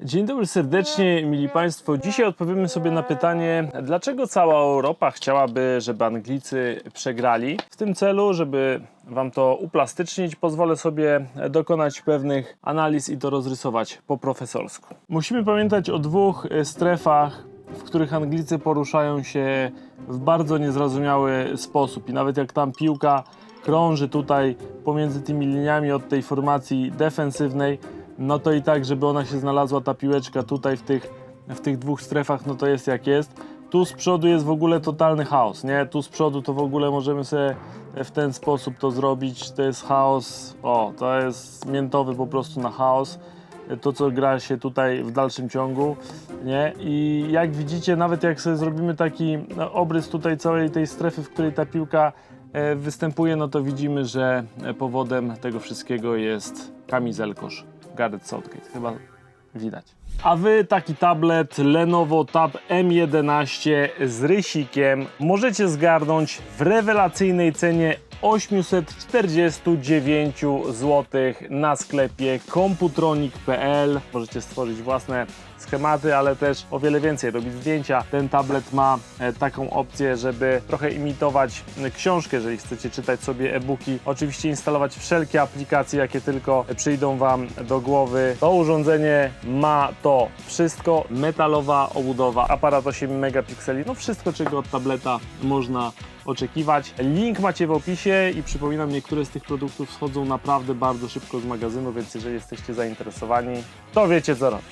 Dzień dobry serdecznie, mili Państwo. Dzisiaj odpowiemy sobie na pytanie, dlaczego cała Europa chciałaby, żeby Anglicy przegrali. W tym celu, żeby Wam to uplastycznić, pozwolę sobie dokonać pewnych analiz i to rozrysować po profesorsku. Musimy pamiętać o dwóch e, strefach, w których Anglicy poruszają się w bardzo niezrozumiały sposób. I nawet jak tam piłka krąży tutaj pomiędzy tymi liniami od tej formacji defensywnej, no to i tak, żeby ona się znalazła, ta piłeczka tutaj w tych, w tych dwóch strefach, no to jest jak jest. Tu z przodu jest w ogóle totalny chaos, nie? Tu z przodu to w ogóle możemy sobie w ten sposób to zrobić. To jest chaos, o, to jest miętowy po prostu na chaos. To, co gra się tutaj w dalszym ciągu, nie? I jak widzicie, nawet jak sobie zrobimy taki no, obrys tutaj całej tej strefy, w której ta piłka e, występuje, no to widzimy, że powodem tego wszystkiego jest kamizelkosz Gareth Southgate. Chyba widać. A wy taki tablet Lenovo Tab M11 z rysikiem możecie zgarnąć w rewelacyjnej cenie 849 zł na sklepie komputronik.pl. Możecie stworzyć własne schematy, ale też o wiele więcej robić zdjęcia. Ten tablet ma e, taką opcję, żeby trochę imitować e, książkę, jeżeli chcecie czytać sobie e-booki. Oczywiście instalować wszelkie aplikacje, jakie tylko przyjdą Wam do głowy. To urządzenie ma to wszystko. Metalowa obudowa, aparat 8 megapikseli, no wszystko, czego od tableta można oczekiwać. Link macie w opisie i przypominam, niektóre z tych produktów schodzą naprawdę bardzo szybko z magazynu, więc jeżeli jesteście zainteresowani, to wiecie co robić.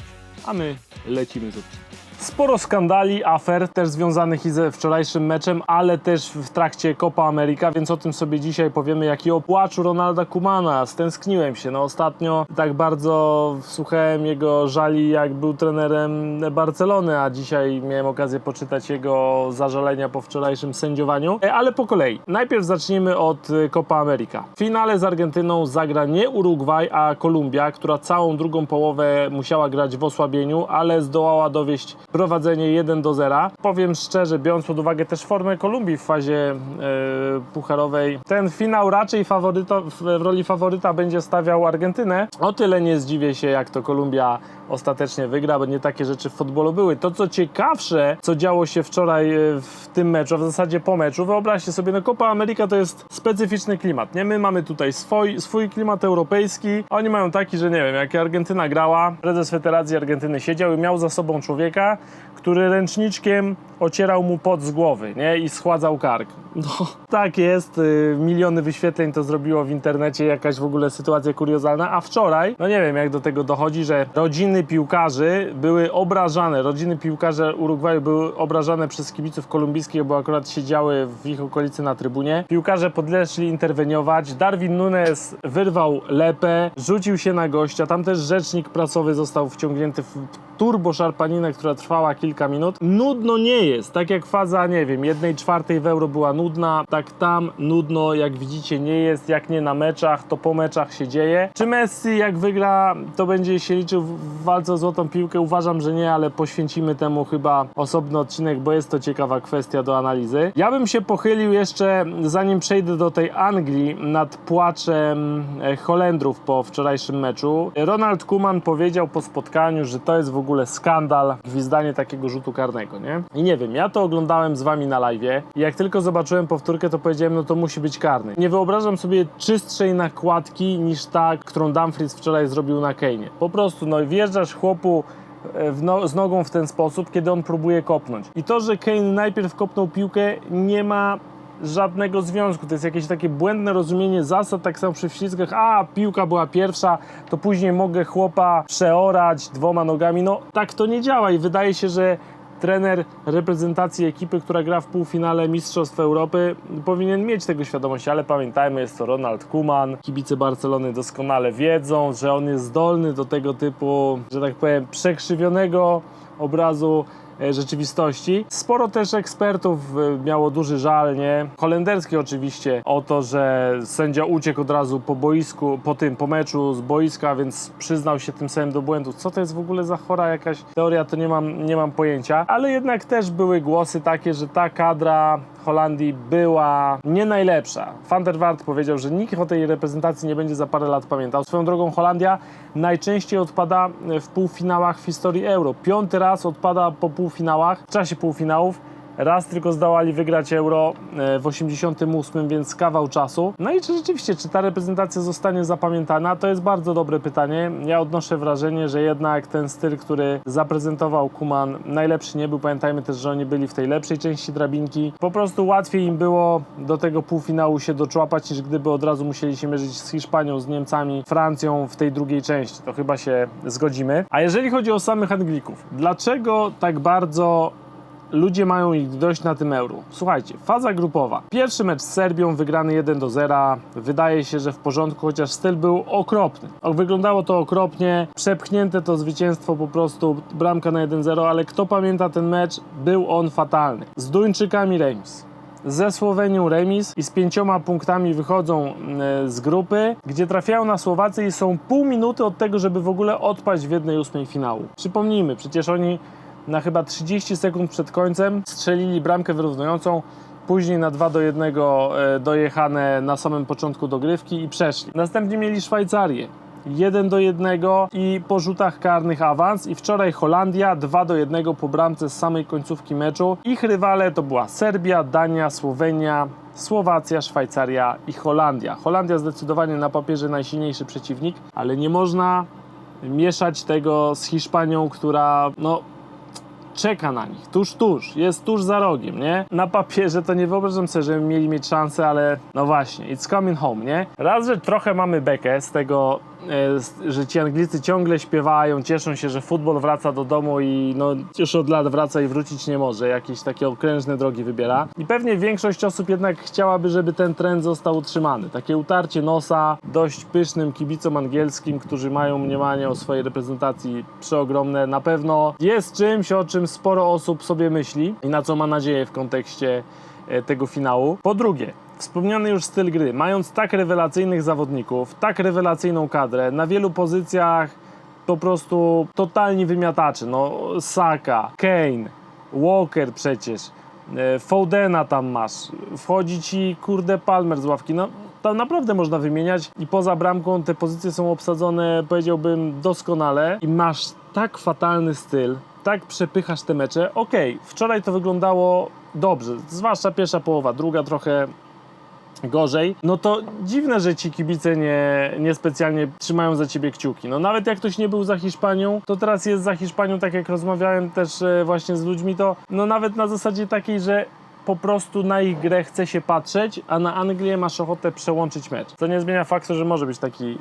A my lecimy z odcinkiem. Sporo skandali, afer też związanych i ze wczorajszym meczem, ale też w trakcie Copa America, więc o tym sobie dzisiaj powiemy, jaki o płaczu Ronalda Kumana. Stęskniłem się. No ostatnio tak bardzo słuchałem jego żali, jak był trenerem Barcelony, a dzisiaj miałem okazję poczytać jego zażalenia po wczorajszym sędziowaniu. E, Ale po kolei. Najpierw zacznijmy od Copa America. W finale z Argentyną zagra nie Urugwaj, a Kolumbia, która całą drugą połowę musiała grać w osłabieniu, ale zdołała dowieść prowadzenie 1 do 0. Powiem szczerze, biorąc pod uwagę też formę Kolumbii w fazie e, pucharowej, ten finał raczej w roli faworyta będzie stawiał Argentynę. O tyle nie zdziwię się, jak to Kolumbia ostatecznie wygra, bo nie takie rzeczy w futbolu były. To, co ciekawsze, co działo się wczoraj e, w tym meczu, a w zasadzie po meczu, wyobraźcie sobie, no Copa America to jest specyficzny klimat, nie? My mamy tutaj swój, swój klimat europejski, a oni mają taki, że nie wiem, jak Argentyna grała, prezes Federacji Argentyny siedział i miał za sobą człowieka, który ręczniczkiem ocierał mu pot z głowy, nie? I schładzał kark. No, tak jest. y, Miliony wyświetleń to zrobiło w internecie, jakaś w ogóle sytuacja kuriozalna. A wczoraj, no nie wiem jak do tego dochodzi, że rodziny piłkarzy były obrażane, rodziny piłkarze Urugwaju były obrażane przez kibiców kolumbijskich, bo akurat siedziały w ich okolicy na trybunie. Piłkarze podeszli interweniować. Darwin Nunes wyrwał lepę, rzucił się na gościa. Tam też rzecznik prasowy został wciągnięty w turbo szarpaninę, która trwała kilka minut. Nudno nie jest. Tak jak faza, nie wiem, jednej czwartej w euro była nudna, tak tam nudno, jak widzicie, nie jest. Jak nie na meczach, to po meczach się dzieje. Czy Messi, jak wygra, to będzie się liczył walce o złotą piłkę? Uważam, że nie, ale poświęcimy temu chyba osobny odcinek, bo jest to ciekawa kwestia do analizy. Ja bym się pochylił jeszcze, zanim przejdę do tej Anglii, nad płaczem e, Holendrów po wczorajszym meczu. Ronald Koeman powiedział po spotkaniu, że to jest w ogóle skandal, gwizdanie takiego rzutu karnego, nie? I nie wiem, ja to oglądałem z wami na live i jak tylko zobaczyłem powtórkę, to powiedziałem, no to musi być karny. Nie wyobrażam sobie czystszej nakładki niż ta, którą Dumfries wczoraj zrobił na Kane'ie. Po prostu, no wjeżdżasz chłopu e, no, z nogą w ten sposób, kiedy on próbuje kopnąć. I to, że Kane najpierw kopnął piłkę, nie ma żadnego związku. To jest jakieś takie błędne rozumienie zasad, tak samo przy wślizgach. A, piłka była pierwsza, to później mogę chłopa przeorać dwoma nogami. No, tak to nie działa i wydaje się, że trener reprezentacji ekipy, która gra w półfinale Mistrzostw Europy, powinien mieć tego świadomość, ale pamiętajmy, jest to Ronald Koeman. Kibice Barcelony doskonale wiedzą, że on jest zdolny do tego typu, że tak powiem, przekrzywionego obrazu rzeczywistości. Sporo też ekspertów e, miało duży żal, nie? Holenderski oczywiście o to, że sędzia uciekł od razu po boisku, po tym, po meczu z boiska, więc przyznał się tym samym do błędu. Co to jest w ogóle za chora jakaś teoria, to nie mam, nie mam pojęcia. Ale jednak też były głosy takie, że ta kadra Holandii była nie najlepsza. Van der Waart powiedział, że nikt o tej reprezentacji nie będzie za parę lat pamiętał. Swoją drogą Holandia najczęściej odpada w półfinałach w historii Euro. Piąty raz odpada po półfinałach, w czasie półfinałów. Raz tylko zdołali wygrać Euro e, w 88, więc kawał czasu. No i czy rzeczywiście, czy ta reprezentacja zostanie zapamiętana? To jest bardzo dobre pytanie. Ja odnoszę wrażenie, że jednak ten styl, który zaprezentował Kuman, najlepszy nie był. Pamiętajmy też, że oni byli w tej lepszej części drabinki. Po prostu łatwiej im było do tego półfinału się doczłapać, niż gdyby od razu musieli się mierzyć z Hiszpanią, z Niemcami, Francją w tej drugiej części. To chyba się zgodzimy. A jeżeli chodzi o samych Anglików, dlaczego tak bardzo ludzie mają ich dość na tym euro. Słuchajcie, faza grupowa. Pierwszy mecz z Serbią wygrany 1 do 0. Wydaje się, że w porządku, chociaż styl był okropny. Wyglądało to okropnie, przepchnięte to zwycięstwo po prostu, bramka na 1-0, ale kto pamięta ten mecz, był on fatalny. Z Duńczykami remis ze Słowenią remis i z pięcioma punktami wychodzą e, z grupy, gdzie trafiają na Słowację i są pół minuty od tego, żeby w ogóle odpaść w jednej ósmej finału. Przypomnijmy, przecież oni na chyba 30 sekund przed końcem strzelili bramkę wyrównującą, później na 2 do 1 e, dojechane na samym początku dogrywki i przeszli. Następnie mieli Szwajcarię. 1 do 1 i po rzutach karnych awans i wczoraj Holandia 2 do 1 po bramce z samej końcówki meczu. Ich rywale to była Serbia, Dania, Słowenia, Słowacja, Szwajcaria i Holandia. Holandia zdecydowanie na papierze najsilniejszy przeciwnik, ale nie można mieszać tego z Hiszpanią, która no czeka na nich, tuż, tuż, jest tuż za rogiem, nie? Na papierze to nie wyobrażam sobie, że mieli mieć szansę, ale no właśnie, it's coming home, nie? Raz, że trochę mamy bekę z tego, że ci Anglicy ciągle śpiewają, cieszą się, że futbol wraca do domu i no już od lat wraca i wrócić nie może, jakieś takie okrężne drogi wybiera. I pewnie większość osób jednak chciałaby, żeby ten trend został utrzymany. Takie utarcie nosa dość pysznym kibicom angielskim, którzy mają mniemanie o swojej reprezentacji przeogromne, na pewno jest czymś, o czym sporo osób sobie myśli i na co ma nadzieję w kontekście e, tego finału. Po drugie, wspomniany już styl gry. Mając tak rewelacyjnych zawodników, tak rewelacyjną kadrę, na wielu pozycjach po prostu totalni wymiatacze. No, Saka, Kane, Walker przecież, e, Fodena tam masz, wchodzi ci kurde Palmer z ławki. No, tam naprawdę można wymieniać i poza bramką te pozycje są obsadzone, powiedziałbym, doskonale i masz tak fatalny styl, tak przepychasz te mecze. Okej, wczoraj to wyglądało dobrze, zwłaszcza pierwsza połowa, druga trochę gorzej, no to dziwne, że ci kibice nie, nie specjalnie trzymają za ciebie kciuki. No nawet jak ktoś nie był za Hiszpanią, to teraz jest za Hiszpanią, tak jak rozmawiałem też e, właśnie z ludźmi, to no nawet na zasadzie takiej, że po prostu na ich grę chce się patrzeć, a na Anglię masz ochotę przełączyć mecz. To nie zmienia faktu, że może być taki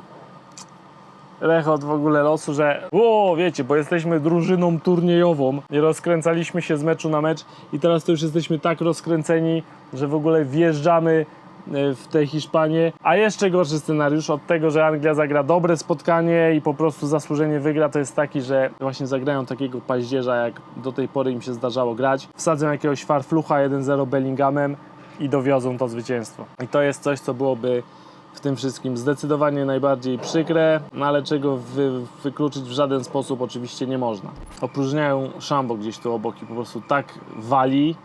rechot w ogóle losu, że o, wiecie, bo jesteśmy drużyną turniejową i rozkręcaliśmy się z meczu na mecz i teraz to już jesteśmy tak rozkręceni, że w ogóle wjeżdżamy w tę Hiszpanię, a jeszcze gorszy scenariusz od tego, że Anglia zagra dobre spotkanie i po prostu zasłużenie wygra, to jest taki, że właśnie zagrają takiego paździerza, jak do tej pory im się zdarzało grać, wsadzą jakiegoś farflucha 1-0 Bellinghamem i dowiozą to zwycięstwo. I to jest coś, co byłoby w tym wszystkim zdecydowanie najbardziej przykre, no ale czego wy, wykluczyć w żaden sposób oczywiście nie można. Opróżniają szambo gdzieś tu obok i po prostu tak wali,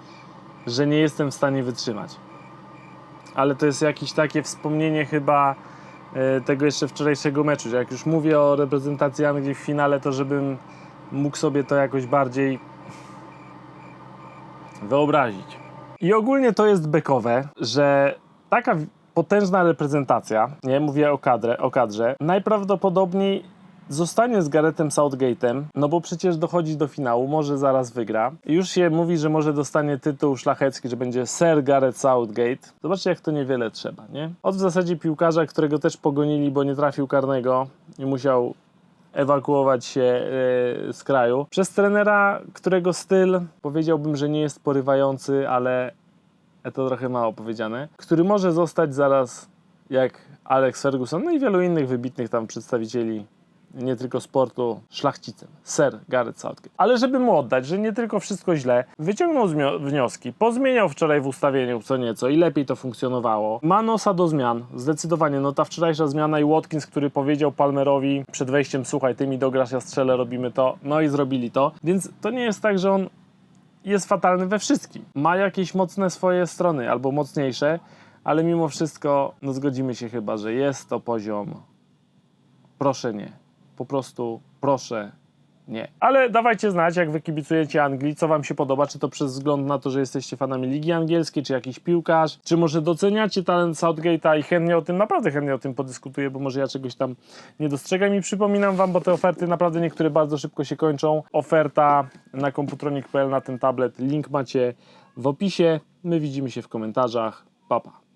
że nie jestem w stanie wytrzymać. Ale to jest jakieś takie wspomnienie chyba e, tego jeszcze wczorajszego meczu, jak już mówię o reprezentacji Anglii w finale, to żebym mógł sobie to jakoś bardziej wyobrazić. I ogólnie to jest bekowe, że taka potężna reprezentacja, nie mówię o, kadrze, o kadrze, najprawdopodobniej zostanie z Garethem Southgate'em, no bo przecież dochodzi do finału, może zaraz wygra. Już się mówi, że może dostanie tytuł szlachecki, że będzie Sir Gareth Southgate. Zobaczcie, jak to niewiele trzeba, nie? Od w zasadzie piłkarza, którego też pogonili, bo nie trafił karnego i musiał ewakuować się e, z kraju. Przez trenera, którego styl powiedziałbym, że nie jest porywający, ale to trochę mało powiedziane, który może zostać zaraz jak Alex Ferguson, no i wielu innych wybitnych tam przedstawicieli nie tylko sportu, szlachcicem, Sir Gareth Southgate. Ale żeby mu oddać, że nie tylko wszystko źle, wyciągnął wnioski, pozmieniał wczoraj w ustawieniu co nieco i lepiej to funkcjonowało. Ma nosa do zmian, zdecydowanie. No ta wczorajsza zmiana i Watkins, który powiedział Palmerowi przed wejściem, słuchaj, ty mi dograsz, ja strzelę, robimy to. No i zrobili to. Więc to nie jest tak, że on jest fatalny we wszystkim. Ma jakieś mocne swoje strony, albo mocniejsze, ale mimo wszystko, no zgodzimy się chyba, że jest to poziom proszę nie. Po prostu proszę nie. Ale dawajcie znać, jak wy kibicujecie Anglii, co wam się podoba, czy to przez wzgląd na to, że jesteście fanami Ligi Angielskiej, czy jakiś piłkarz, czy może doceniacie talent Southgate'a i chętnie o tym, naprawdę chętnie o tym podyskutuję, bo może ja czegoś tam nie dostrzegam i przypominam wam, bo te oferty naprawdę niektóre bardzo szybko się kończą. Oferta na komputronik.pl na ten tablet, link macie w opisie. My widzimy się w komentarzach. Pa, pa.